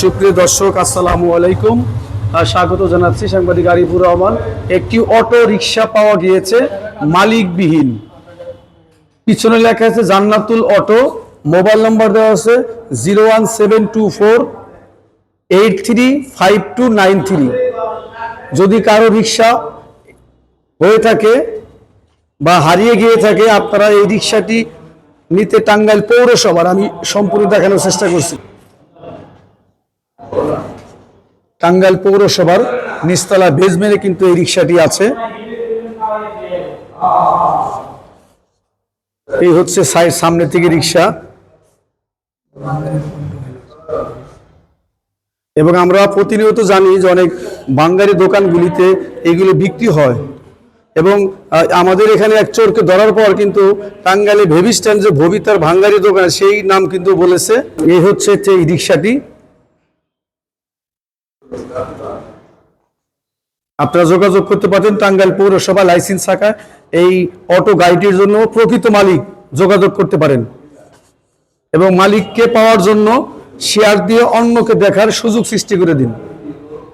সুপ্রিয় দর্শক, আসসালামু আলাইকুম। স্বাগত জানাচ্ছি সাংবাদিক আরিফুর রহমান। একটি অটো রিক্সা পাওয়া গিয়েছে, মালিকবিহীন। পিছনে লেখা আছে, জান্নাতুল অটো। মোবাইল নাম্বার দেওয়া আছে, zero one seven two four, eight three five two nine three. যদি কারও রিক্সা হয়ে থাকে বা হারিয়ে গিয়ে থাকে, আপনারা এই রিক্সাটি নিতে টাঙ্গাইল পৌরসভার। আমি সম্পূর্ণ দেখানোর চেষ্টা করছি। টাঙ্গাইল পৌরসভার নিস্তলা বেজমেরে কিন্তু এই রিক্সাটি আছে। এই হচ্ছে সাইড সামনে থেকে রিক্সা এবং আমরা প্রতিনিয়ত জানি যে অনেক বাঙ্গারি দোকানগুলিতে এগুলো বিক্রি হয়। এবং আমাদের এখানে এক চোরকে ধরার পর কিন্তু টাঙ্গাইলে ভেবি স্ট্যান্ড যে ভবিতার ভাঙ্গারি দোকান, সেই নাম কিন্তু বলেছে। এই হচ্ছে এই রিক্সাটি আপনারা যোগাযোগ করতে পারেন টাঙ্গাইল পৌরসভা লাইসেন্স শাখায় এই অটো গাড়িটির জন্য প্রকৃত মালিক যোগাযোগ করতে পারেন। এবং মালিককে পাওয়ার জন্য শেয়ার দিয়ে অন্যকে দেখার সুযোগ সৃষ্টি করে দিন।